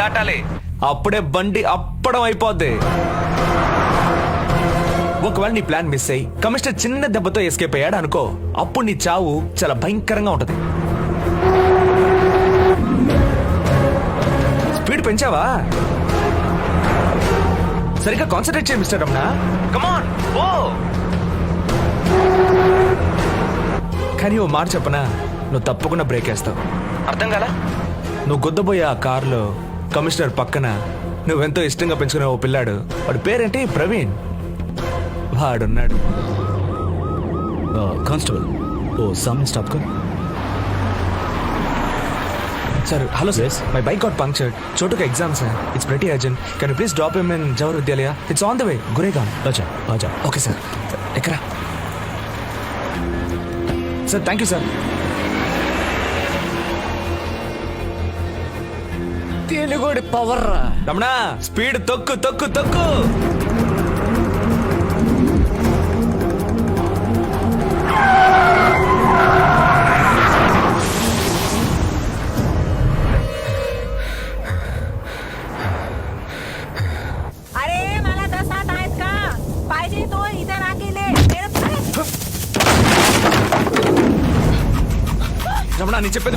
దాటాలి. అప్పుడే బండి అప్పడం అయిపోద్ది. ఒకవేళ నీ ప్లాన్ మిస్ అయ్యి కమిషనర్ చిన్న దెబ్బతో ఎస్కేప్ అయ్యాడు అనుకో అప్పుడు నీ చావు చాలా భయంకరంగా ఉంటది. స్పీడ్ పెంచావా? సరిగ్గా కాన్సన్ట్రేట్ చేయి మిస్టర్ రమణ. కమాన్ ఓ కానీ ఓ మాట చెప్పనా? నువ్వు తప్పకుండా బ్రేక్ వేస్తావు. అర్థం కాలా? నువ్వు గుద్దబోయే ఆ కారులో కమిషనర్ పక్కన నువ్వెంతో ఇష్టంగా పెంచుకునే ఓ పిల్లాడు. వాడి పేరేంటి? ప్రవీణ్. వాడున్నాడు. కానిస్టేబుల్ ఓ సామ్య స్టాప్ కర్ sir hello sir. My bike got punctured చోటుకు exam sir it's very urgent can please drop me in Jawahar Vidyalaya it's on the way Gurgaon అచ్చా ఆజా ఓకే సార్ ఎక్కరా సార్ థ్యాంక్ యూ సార్ తెలుగుడి power Ramana speed తొక్కు తొక్కు తొక్కు. రమణ నేను చెప్పేది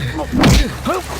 Oh!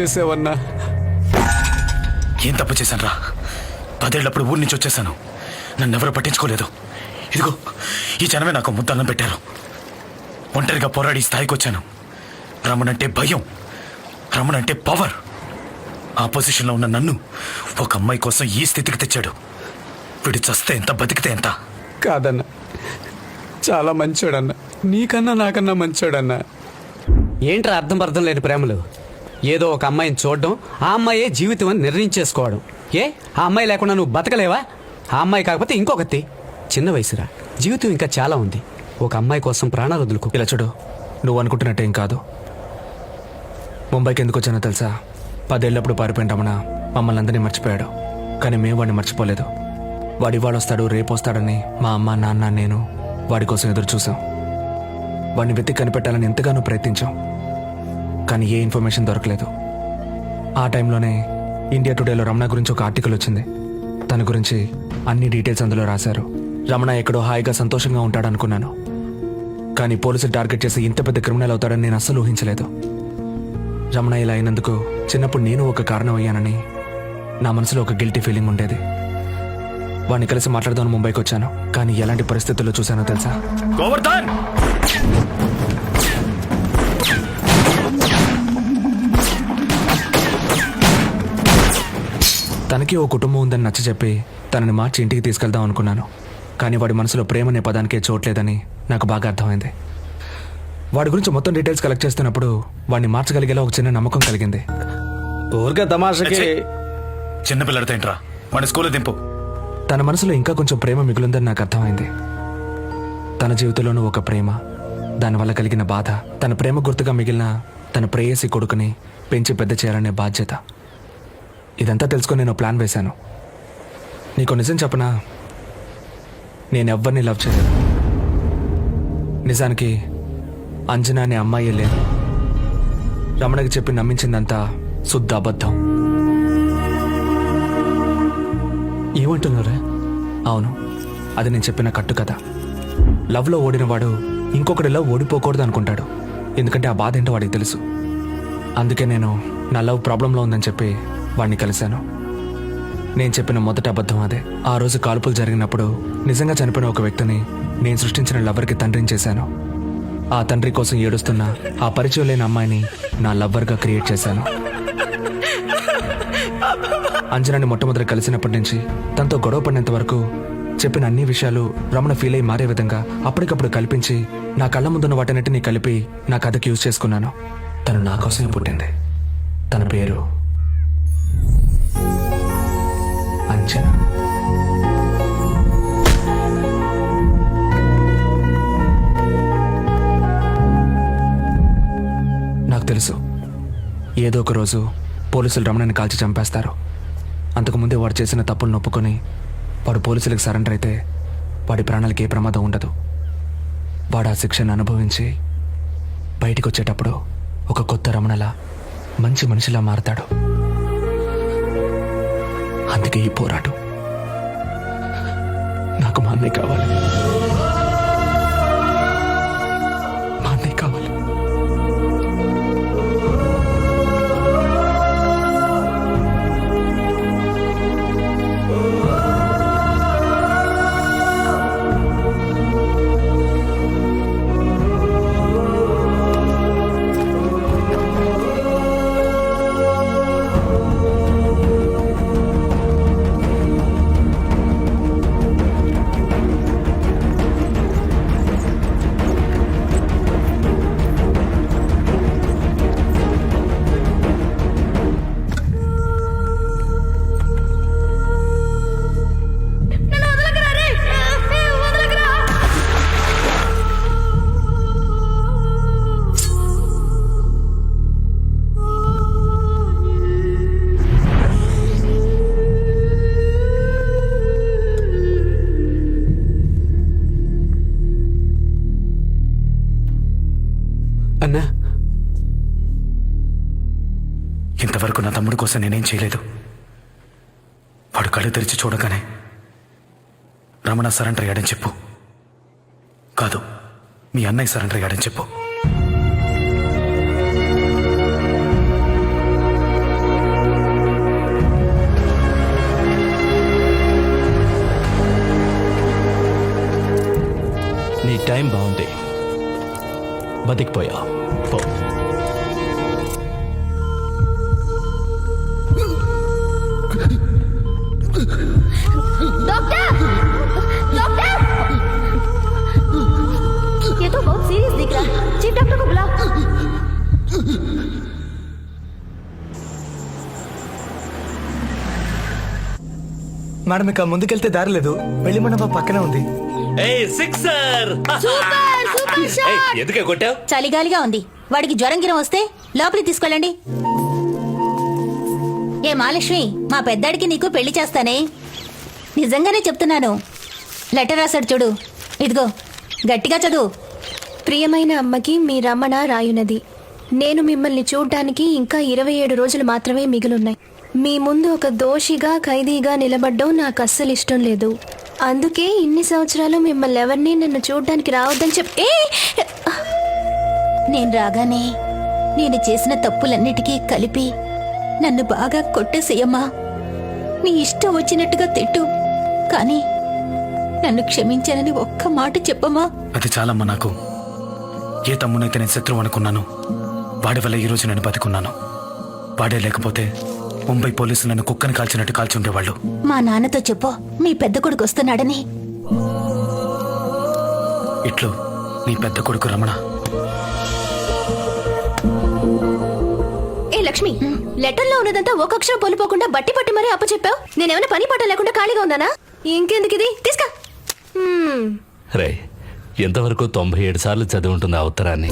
చేసావన్నా? ఏం తప్పు చేశాను రా పదేళ్ళప్పుడు ఊరి నుంచి వచ్చేసాను నన్ను ఎవరు పట్టించుకోలేదు. ఇదిగో ఈ జనమే నాకు ముద్దన్నం పెట్టారు. ఒంటరిగా పోరాడి స్థాయికి వచ్చాను. రమణంటే భయం. రమణంటే పవర్. ఆ పొజిషన్లో ఉన్న నన్ను ఒక అమ్మాయి కోసం ఈ స్థితికి తెచ్చాడు. వీడు చస్తే ఎంత బతికితే ఎంత? కాదన్న. చాలా మంచోడన్న. నీకన్నా నాకన్నా మంచోడన్న. ఏంట్రా అర్థం అర్థం లేని ప్రేమలు? ఏదో ఒక అమ్మాయిని చూడడం ఆ అమ్మాయే జీవితం అని నిర్ణయించేసుకోవడం. ఏ? ఆ అమ్మాయి లేకుండా నువ్వు బతకలేవా? ఆ అమ్మాయి కాకపోతే ఇంకొకటి. చిన్న వయసురా. జీవితం ఇంకా చాలా ఉంది. ఒక అమ్మాయి కోసం ప్రాణాలు వదులుకో. ఇలా చూడు నువ్వు ఏం కాదు. ముంబైకి ఎందుకు వచ్చానో తెలుసా? పదేళ్ళప్పుడు పారిపోయిన రమణ మమ్మల్ని అందరినీ మర్చిపోయాడు. కానీ మేము వాడిని మర్చిపోలేదు. వాడి ఇవాళ వస్తాడు రేపు వస్తాడని మా అమ్మ నాన్న నేను వాడి కోసం ఎదురు చూసాం వాడిని వెతికి కనిపెట్టాలని ఎంతగానో ప్రయత్నించాం. కానీ ఏ ఇన్ఫర్మేషన్ దొరకలేదు. ఆ టైంలోనే ఇండియా టుడేలో రమణ గురించి ఒక ఆర్టికల్ వచ్చింది. తన గురించి అన్ని డీటెయిల్స్ అందులో రాశారు. రమణ ఎక్కడో హాయిగా సంతోషంగా ఉంటాడనుకున్నాను. కానీ పోలీసులు టార్గెట్ చేసి ఇంత పెద్ద క్రిమినల్ అవుతాడని నేను అస్సలు ఊహించలేదు. రమణ ఇలా అయినందుకు చిన్నప్పుడు నేను ఒక కారణం అయ్యానని నా మనసులో ఒక గిల్టీ ఫీలింగ్ ఉండేది. వాడిని కలిసి మాట్లాడదామని ముంబైకి వచ్చాను. కానీ ఎలాంటి పరిస్థితుల్లో చూశానో తెలుసా? గోవర్ధన్! తనకి ఓ కుటుంబం ఉందని నచ్చ చెప్పి తనని మార్చి ఇంటికి తీసుకెళ్దాం అనుకున్నాను. కానీ వాడి మనసులో ప్రేమ అనే పదానికే చోట్లేదని నాకు బాగా అర్థమైంది. వాడి గురించి మొత్తం డీటెయిల్స్ కలెక్ట్ చేస్తున్నప్పుడు వాడిని మార్చగలిగేలా ఒక చిన్న నమ్మకం కలిగింది. ఊరికే తమాషకి చిన్నపిల్లడితో ఏంట్రా? వాడిని స్కూల్లో దింపు. తన మనసులో ఇంకా కొంచెం ప్రేమ మిగులుందని నాకు అర్థమైంది. తన జీవితంలోనూ ఒక ప్రేమ దానివల్ల కలిగిన బాధ తన ప్రేమ గుర్తుగా మిగిలిన తన ప్రేయసి కొడుకుని పెంచి పెద్ద చేయాలనే బాధ్యత. ఇదంతా తెలుసుకొని నేను ప్లాన్ వేశాను. నీకు నిజం చెప్పనా? నేను ఎవ్వరిని లవ్ చేయలేదు. నిజానికి అంజనా అనే అమ్మాయి లేదు. రమణకి చెప్పి నమ్మించిందంతా శుద్ధ అబద్ధం. ఏమంటున్నారా? అవును అది నేను చెప్పిన కట్టు కథ. లవ్లో ఓడినవాడు ఇంకొకటి లవ్ ఓడిపోకూడదు అనుకుంటాడు. ఎందుకంటే ఆ బాధ ఏంటో వాడికి తెలుసు. అందుకే నేను నా లవ్ ప్రాబ్లంలో ఉందని చెప్పి వాడిని కలిశాను. నేను చెప్పిన మొదటి అబద్ధం అదే. ఆ రోజు కాల్పులు జరిగినప్పుడు నిజంగా చనిపోయిన ఒక వ్యక్తిని నేను సృష్టించిన లవ్వర్కి తండ్రిని చేశాను. ఆ తండ్రి కోసం ఏడుస్తున్న ఆ పరిచయం లేని అమ్మాయిని నా లవ్వర్గా క్రియేట్ చేశాను. అంజనాని మొట్టమొదటి కలిసినప్పటి నుంచి తనతో గొడవ పడినంత వరకు చెప్పిన అన్ని విషయాలు రమణ ఫీల్ అయి మారే విధంగా అప్పటికప్పుడు కల్పించి నా కళ్ళ ముందున్న వాటన్నిటిని కలిపి నా కథకి యూజ్ చేసుకున్నాను. తను నా కోసమే పుట్టింది. తన పేరు అంచనా. నాకు తెలుసు. ఏదో ఒక రోజు పోలీసులు రమణని కాల్చి చంపేస్తారు. అంతకుముందే వాడు చేసిన తప్పులు నొప్పుకొని వాడు పోలీసులకు సరెండర్ అయితే వాడి ప్రాణాలకి ఏ ప్రమాదం ఉండదు. వాడు ఆ శిక్షను అనుభవించి బయటకు వచ్చేటప్పుడు ఒక కొత్త రమణలా మంచి మనిషిలా మారతాడు. అందుకే ఈ పోరాటం. నాకు మా అన్నయ్య కావాలి. ఇంతవరకు నా తమ్ముడి కోసం నేనేం చేయలేదు. వాడు కళ్ళు తెరిచి చూడగానే రమణ సరెండర్ అయ్యాడని చెప్పు. కాదు మీ అన్నయ్య సరెండర్ అయ్యాడని చెప్పు. నీ టైం బాగుంది. బతికిపోయా. పో. चीफ डॉक्टर को बुलाओ మేడం ఇక ముందుకెళ్తే దారి లేదు. వెళ్ళి మండపం పక్కనే ఉంది. ఏయ్ సిక్సర్! సూపర్ చలిగాలిగా ఉంది. వాడికి జ్వరం గిరం వస్తే లోపలికి తీసుకెళ్ళండి. ఏ మహాలక్ష్మి మా పెద్దాడికి నీకు పెళ్ళి చేస్తానే. నిజంగానే చెప్తున్నాను. లెటర్ రాశాడు చూడు. ఇదిగో గట్టిగా చదువు. ప్రియమైన అమ్మకి మీ రమణ రాయునది. నేను మిమ్మల్ని చూడ్డానికి ఇంకా ఇరవై ఏడు రోజులు మాత్రమే మిగిలున్నాయి. మీ ముందు ఒక దోషిగా ఖైదీగా నిలబడ్డం నాకు అస్సలు ఇష్టం లేదు. అందుకే ఇన్ని సంవత్సరాలు మిమ్మల్ని ఎవరిని నన్ను చూడ్డానికి రావద్దని చెప్ ఏ! నేను రాగానే నేను చేసిన తప్పులన్నిటికీ కలిపి నన్ను బాగా కొట్టేసేయమ్మా. నీ ఇష్టం వచ్చినట్టుగా తిట్టు. కానీ నన్ను క్షమించానని ఒక్క మాట చెప్పమ్మా. అది చాలమ్మా నాకు. ఏ తమ్మునైతే నేను శత్రువు అనుకున్నాను వాడి వల్ల ఈరోజు నేను బతికున్నాను. వాడే లేకపోతే ముంబై పోలీసులు నన్ను కుక్కని కాల్చినట్టు కాల్చి ఉండేవాళ్ళు మా నాన్నతో చెప్పు మీ పెద్ద కొడుకు వస్తున్నాడని. ఇట్లు నీ పెద్ద కొడుకు రమణ. ఏ లక్ష్మి లెటర్లో ఉన్నదంతా ఒక అక్షరం పొలిపోకుండా బట్టి పట్టి మరీ అప్పచెప్పావు? నేనేమైనా పని పట్ట లేకుండా ఖాళీగా ఉన్నానా? ఇంకెందుకు ఇది తీసుకా. హ్మ్. రే ఎంతవరకు తొంభై ఏడు సార్లు చదివి ఉంటుంది ఆ ఉత్తరాన్ని?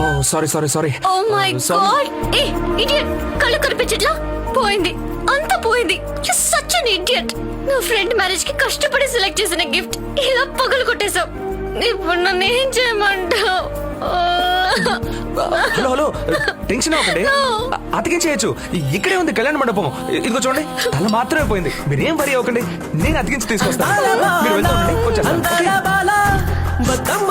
ఓ sorry sorry sorry. Oh my god. A idiot కళ్ళు కనిపించట్లా? పోయింది. అంతా పోయింది. యు సచ్ అన్ ఇడియట్ నా ఫ్రెండ్ మ్యారేజ్కి కష్టపడి సెలెక్ట్ చేసిన గిఫ్ట్ ఇలా పగలు కొట్టేశావు ఇప్పుడు నన్ను ఏం చేయమంటావు? హలో హలో టెన్షన్ అవ్వకండి. అతికించేయచ్చు ఇక్కడే ఉంది కళ్యాణ మండపం. ఇదిగో చూడండి తల మాత్రమే పోయింది. మీరేం వరి అవ్వకండి నేను అతికించి తీసుకొస్తాను. మీరు వెళ్తూ ఉండండి, వచ్చేస్తాను. ఓకే? బతుకమ్మ